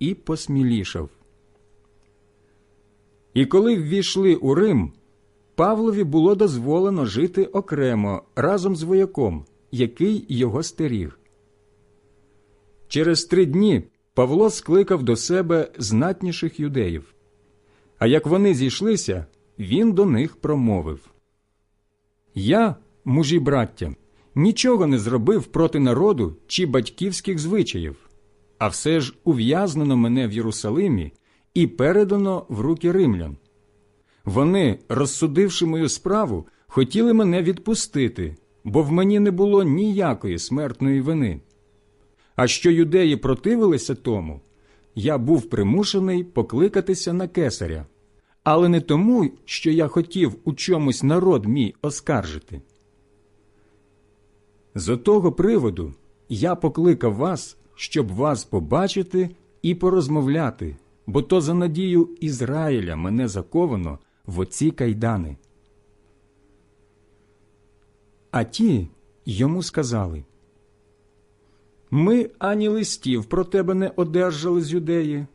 і посмілішав. І коли ввійшли у Рим, Павлові було дозволено жити окремо разом з вояком, який його стеріг. Через три дні Павло скликав до себе знатніших юдеїв. А як вони зійшлися, він до них промовив Я, мужі браття, нічого не зробив проти народу чи батьківських звичаїв, а все ж ув'язнено мене в Єрусалимі і передано в руки римлян. Вони, розсудивши мою справу, хотіли мене відпустити, бо в мені не було ніякої смертної вини. А що юдеї противилися тому, я був примушений покликатися на кесаря, але не тому, що я хотів у чомусь народ мій оскаржити. З отого приводу я покликав вас, щоб вас побачити і порозмовляти, бо то за надію Ізраїля мене заковано в оці кайдани. А ті йому сказали Ми ані листів про тебе не одержали з юдеї,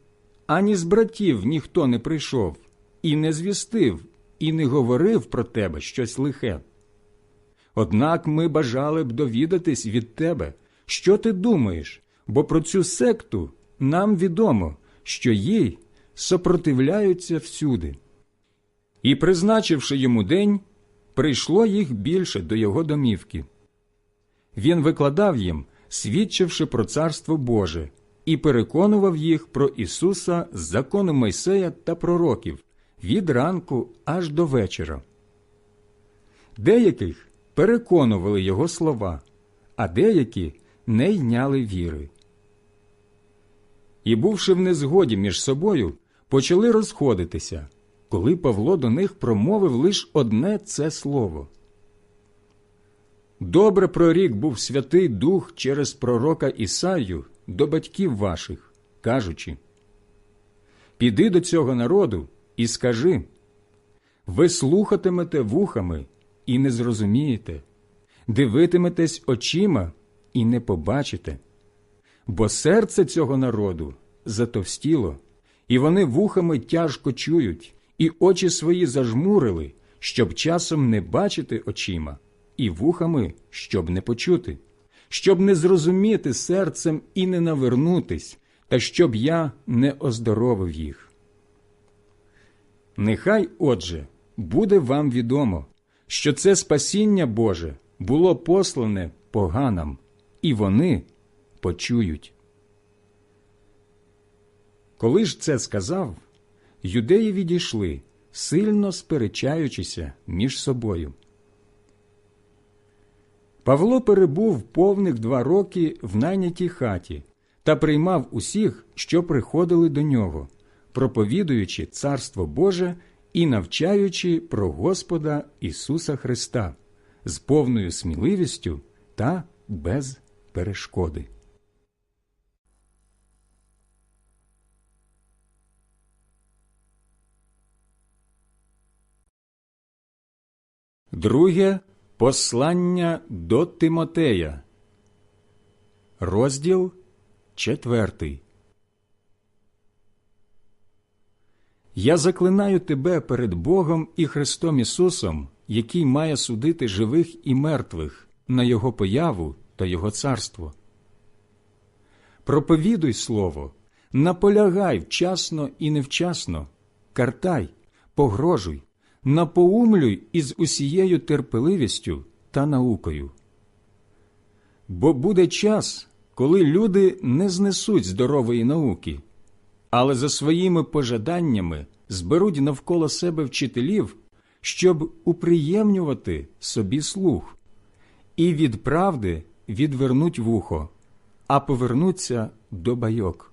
ані з братів ніхто не прийшов, і не звістив, і не говорив про тебе щось лихе. Однак ми бажали б довідатись від тебе, що ти думаєш, бо про цю секту нам відомо, що їй сопротивляються всюди. І, призначивши йому день, прийшло їх більше до його домівки. Він викладав їм, свідчивши про царство Боже, і переконував їх про Ісуса з закону Мойсея та пророків від ранку аж до вечора. Деяких переконували його слова, а деякі не йняли віри. І, бувши в незгоді між собою, почали розходитися, коли Павло до них промовив лише одне це слово. Добре прорік був Святий Дух через пророка Ісаю до батьків ваших, кажучи Піди до цього народу і скажи ви слухатимете вухами і не зрозумієте, дивитиметесь очима і не побачите, бо серце цього народу затовстіло, і вони вухами тяжко чують, і очі свої зажмурили, щоб часом не бачити очима, і вухами, щоб не почути, щоб не зрозуміти серцем і не навернутись, та щоб я не оздоровив їх. Нехай, отже, буде вам відомо, що це спасіння Боже було послане поганам, і вони почують. Коли ж це сказав, юдеї відійшли, сильно сперечаючися між собою. Павло перебув повних два роки в найнятій хаті та приймав усіх, що приходили до нього, проповідуючи Царство Боже і навчаючи про Господа Ісуса Христа з повною сміливістю та без перешкоди. Друге послання до Тимотея, розділ четвертий. Я заклинаю тебе перед Богом і Христом Ісусом, який має судити живих і мертвих на Його появу та Його царство. Проповідуй слово, наполягай вчасно і невчасно, картай, погрожуй, напоумлюй із усією терпеливістю та наукою. Бо буде час, коли люди не знесуть здорової науки, але за своїми пожаданнями зберуть навколо себе вчителів, щоб уприємнювати собі слух, і від правди відвернуть вухо, а повернуться до байок.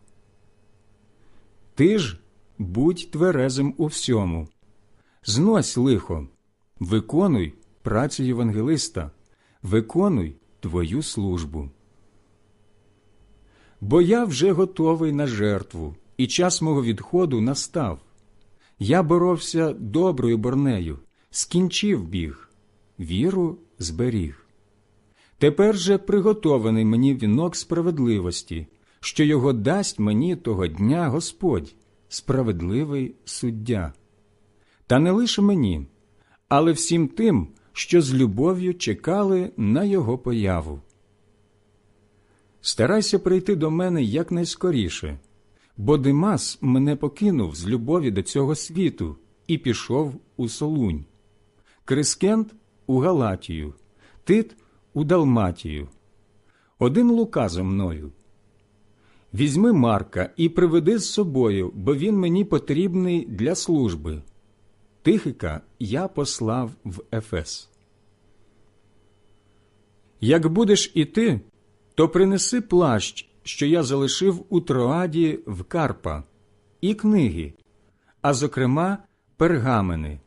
Ти ж будь тверезим у всьому, знось лихо, виконуй працю євангелиста, виконуй твою службу. Бо я вже готовий на жертву, і час мого відходу настав. Я боровся доброю борнею, скінчив біг, віру зберіг. Тепер же приготований мені вінок справедливості, що його дасть мені того дня Господь, справедливий суддя. Та не лише мені, але всім тим, що з любов'ю чекали на його появу. Старайся прийти до мене якнайскоріше, бо Димас мене покинув з любові до цього світу і пішов у Солунь, Крискент у Галатію, Тит у Далматію. Один лука за мною. Візьми Марка і приведи з собою, бо він мені потрібний для служби. Тихика я послав в Ефес. Як будеш іти, то принеси плащ, що я залишив у Троаді в Карпа, і книги, а зокрема, пергамени.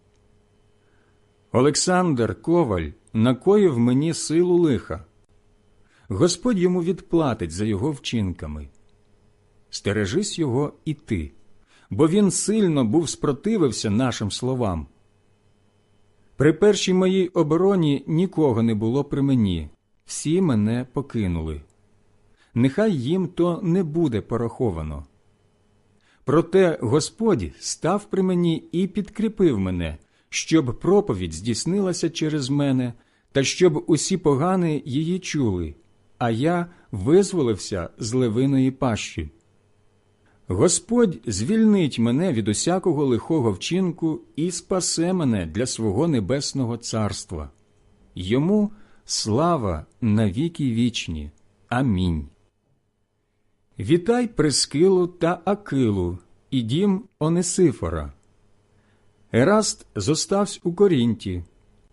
Олександр Коваль накоїв мені силу лиха. Господь йому відплатить за його вчинками. Стережись його і ти, бо він сильно був спротивився нашим словам. При першій моїй обороні нікого не було при мені, всі мене покинули. Нехай їм то не буде пораховано. Проте Господь став при мені і підкріпив мене, щоб проповідь здійснилася через мене, та щоб усі погани її чули, а я визволився з левиної пащі. Господь звільнить мене від усякого лихого вчинку і спасе мене для свого небесного царства. Йому слава навіки вічні. Амінь. Вітай Прескилу та Акилу і дім Онесифора. Ераст зоставсь у Корінті,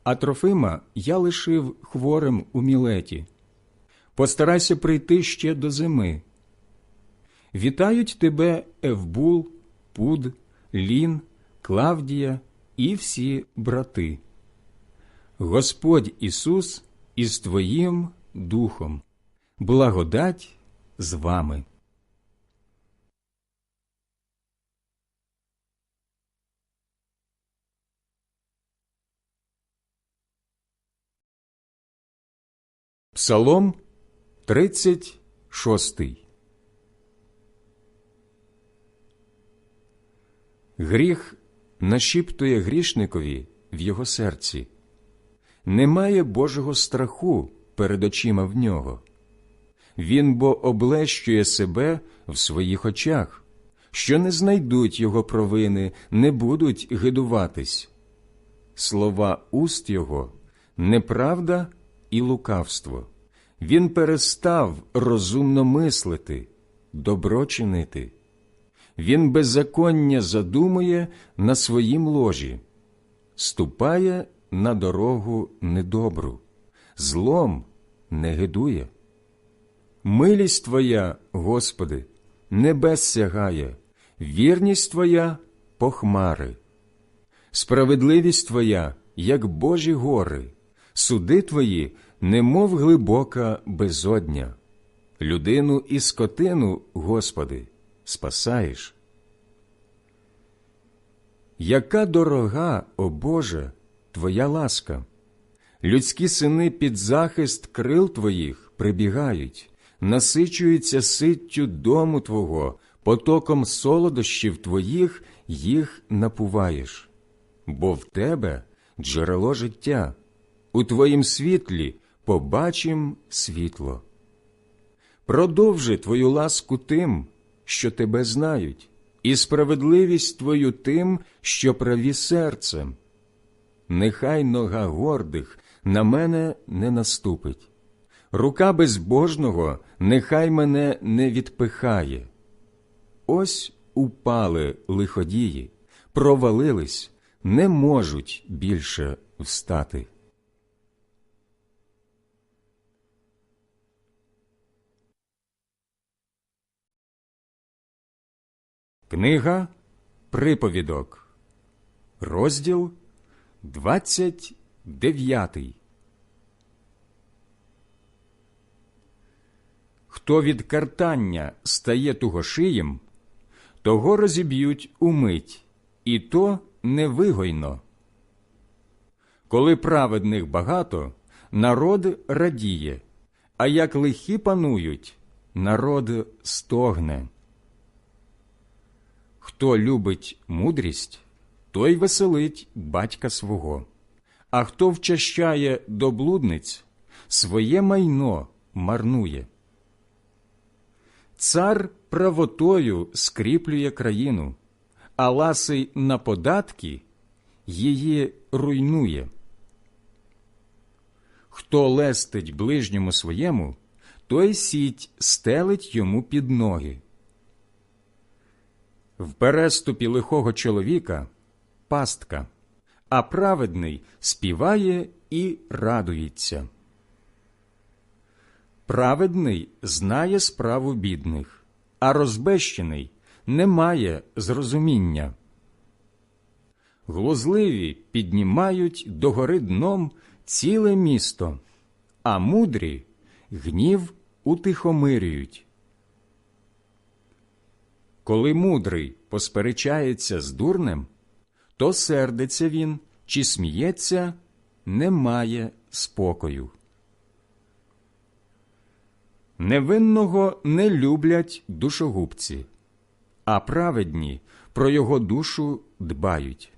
а Трофима я лишив хворим у Мілеті. Постарайся прийти ще до зими. Вітають тебе Евбул, Пуд, Лін, Клавдія і всі брати. Господь Ісус із Твоїм Духом, благодать з вами. Псалом 36 Гріх нашіптує грішникові в його серці. Немає Божого страху перед очима в нього. Він бо облещує себе в своїх очах, що не знайдуть його провини, не будуть гидуватись. Слова уст його неправда і лукавство. Він перестав розумно мислити, добро чинити. Він беззаконня задумує на своїм ложі, ступає на дорогу недобру, злом не гидує. Милість Твоя, Господи, небес сягає, вірність Твоя похмари, справедливість Твоя, як Божі гори, суди Твої, немов глибока безодня, людину і скотину, Господи, спасаєш. Яка дорога, о Боже, Твоя ласка! Людські сини під захист крил Твоїх прибігають, насичуються ситтю дому Твого, потоком солодощів Твоїх їх напуваєш, бо в Тебе джерело життя, у Твоїм світлі побачим світло. Продовжи Твою ласку тим, що Тебе знають, і справедливість Твою тим, що праві серцем. Нехай нога гордих на мене не наступить, рука безбожного нехай мене не відпихає. Ось упали лиходії, провалились, не можуть більше встати. Книга Приповідок, розділ 29 Хто від картання стає тугошиєм, того розіб'ють умить, і то невигойно. Коли праведних багато, народ радіє, а як лихі панують, народ стогне. Хто любить мудрість, той веселить батька свого, а хто вчащає до блудниць, своє майно марнує. Цар правотою скріплює країну, а ласий на податки її руйнує. Хто лестить ближньому своєму, той сіть стелить йому під ноги. В переступі лихого чоловіка пастка, а праведний співає і радується. Праведний знає справу бідних, а розбещений не має зрозуміння. Глузливі піднімають догори дном ціле місто, а мудрі гнів утихомирюють. Коли мудрий посперечається з дурнем, то сердиться він чи сміється, немає спокою. Невинного не люблять душогубці, а праведні про його душу дбають.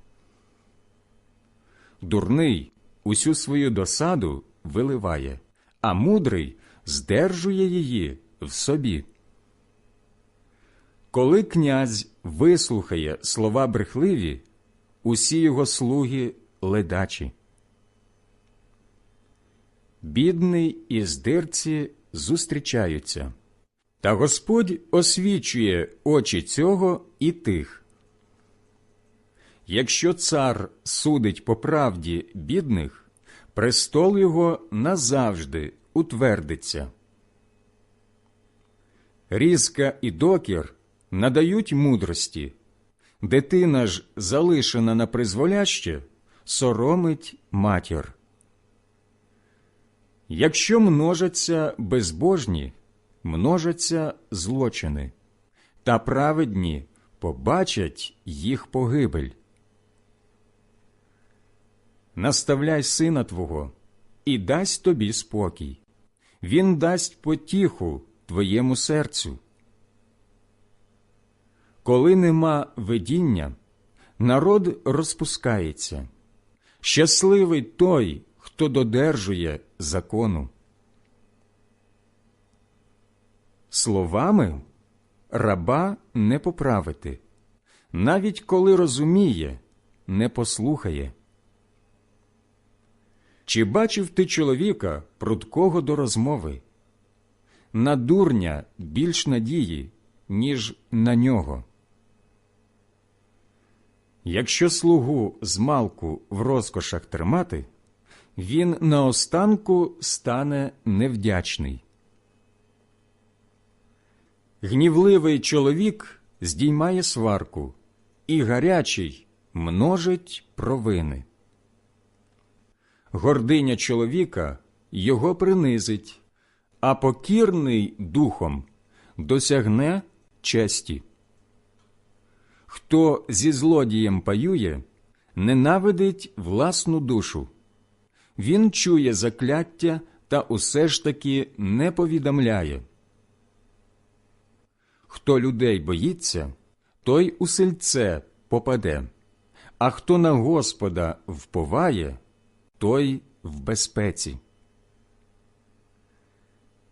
Дурний усю свою досаду виливає, а мудрий здержує її в собі. Коли князь вислухає слова брехливі, усі його слуги ледачі. Бідний і здирці зустрічаються, та Господь освічує очі цього і тих. Якщо цар судить по правді бідних, престол його назавжди утвердиться. Різка і докір надають мудрості, Дитина ж, залишена на призволяще, соромить матір. Якщо множаться безбожні, множаться злочини, та праведні побачать їх погибель. Наставляй сина твого і дасть тобі спокій. Він дасть потіху твоєму серцю. Коли нема видіння, народ розпускається. Щасливий той, хто додержує закону. Словами раба не поправити, навіть коли розуміє, не послухає. Чи бачив ти чоловіка, прудкого до розмови? На дурня більш надії, ніж на нього. Якщо слугу з малку в розкошах тримати, він наостанку стане невдячний. Гнівливий чоловік здіймає сварку, і гарячий множить провини. Гординя чоловіка його принизить, а покірний духом досягне честі. Хто зі злодієм паює, ненавидить власну душу. Він чує закляття та усе ж таки не повідомляє. Хто людей боїться, той у сельце попаде, а хто на Господа вповає, той в безпеці.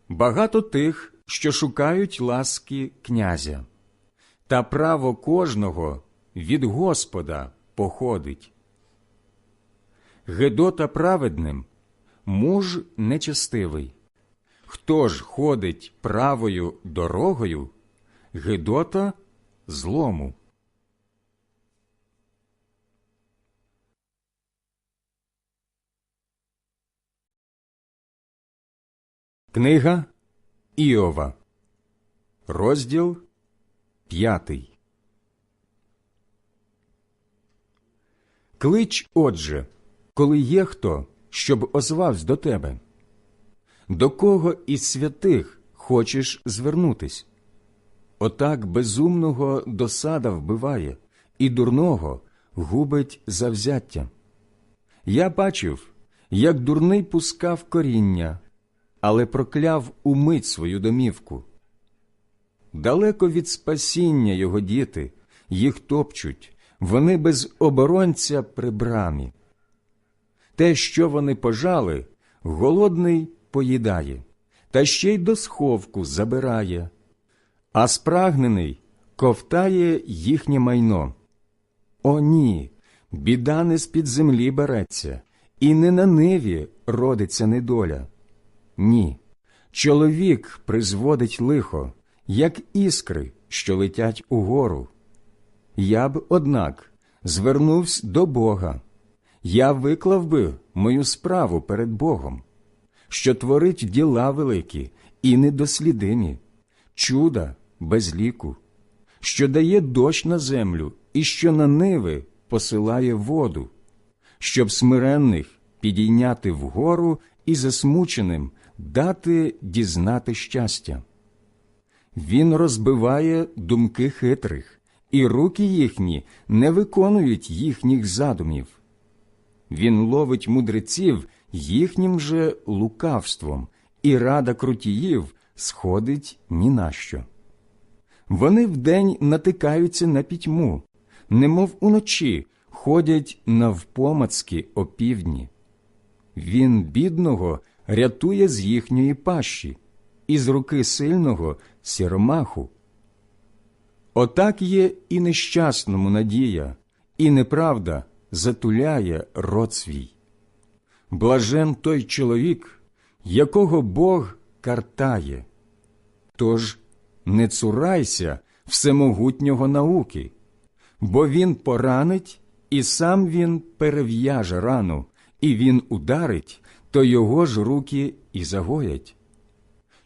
Багато тих, що шукають ласки князя, та право кожного від Господа походить. Гедота праведним, муж нечестивий. Хто ж ходить правою дорогою, Гедота злому. Книга Іова, розділ п'ятий. Клич, отже, коли є хто, щоб озвався до тебе. До кого із святих хочеш звернутись? Отак безумного досада вбиває, і дурного губить завзяття. Я бачив, як дурний пускав коріння, але прокляв умить свою домівку. Далеко від спасіння його діти, їх топчуть, вони без оборонця при брамі. Те, що вони пожали, голодний поїдає, та ще й до сховку забирає, а спрагнений ковтає їхнє майно. О, ні, біда не з-під землі береться, і не на ниві родиться недоля. Ні, чоловік призводить лихо, як іскри, що летять угору. Я б, однак, звернувся до Бога. Я виклав би мою справу перед Богом, що творить діла великі і недослідимі, чуда без ліку, що дає дощ на землю і що на ниви посилає воду, щоб смиренних підійняти вгору і засмученим дати дізнати щастя. Він розбиває думки хитрих, і руки їхні не виконують їхніх задумів. Він ловить мудреців їхнім же лукавством, і рада крутіїв сходить ні на що. Вони вдень натикаються на пітьму, немов уночі ходять навпомацки опівдні. Він бідного рятує з їхньої пащі, і з руки сильного сіромаху. Отак є і нещасному надія, і неправда затуляє рот свій. Блажен той чоловік, якого Бог картає. Тож не цурайся всемогутнього науки, бо він поранить, і сам він перев'яже рану, і він ударить, то його ж руки і загоять.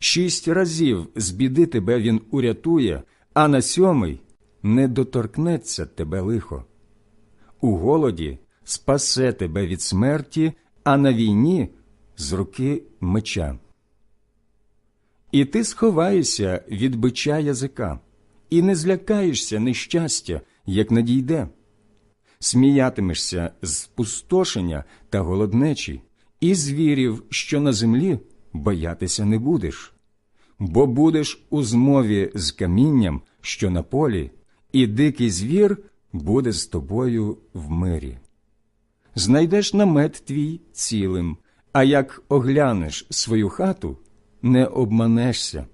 Шість разів з біди тебе він урятує, а на сьомий не доторкнеться тебе лихо. У голоді спасе тебе від смерті, а на війні з руки меча. І ти сховаєшся від бича язика, і не злякаєшся нещастя, як надійде. Сміятимешся з спустошення та голоднечі, і звірів, що на землі, боятися не будеш, бо будеш у змові з камінням, що на полі, і дикий звір буде з тобою в мирі. Знайдеш намет твій цілим, а як оглянеш свою хату, не обманешся.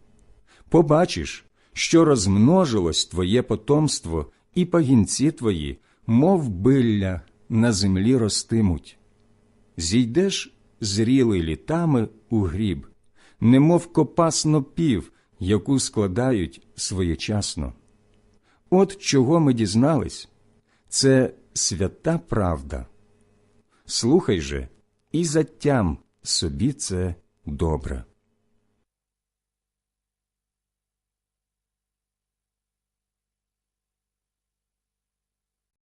Побачиш, що розмножилось твоє потомство, і пагінці твої, мов билля, на землі ростимуть. Зійдеш зрілий літами у гріб, немов копа снопів, яку складають своєчасно. От чого ми дізнались, це свята правда. Слухай же і затям собі це добре.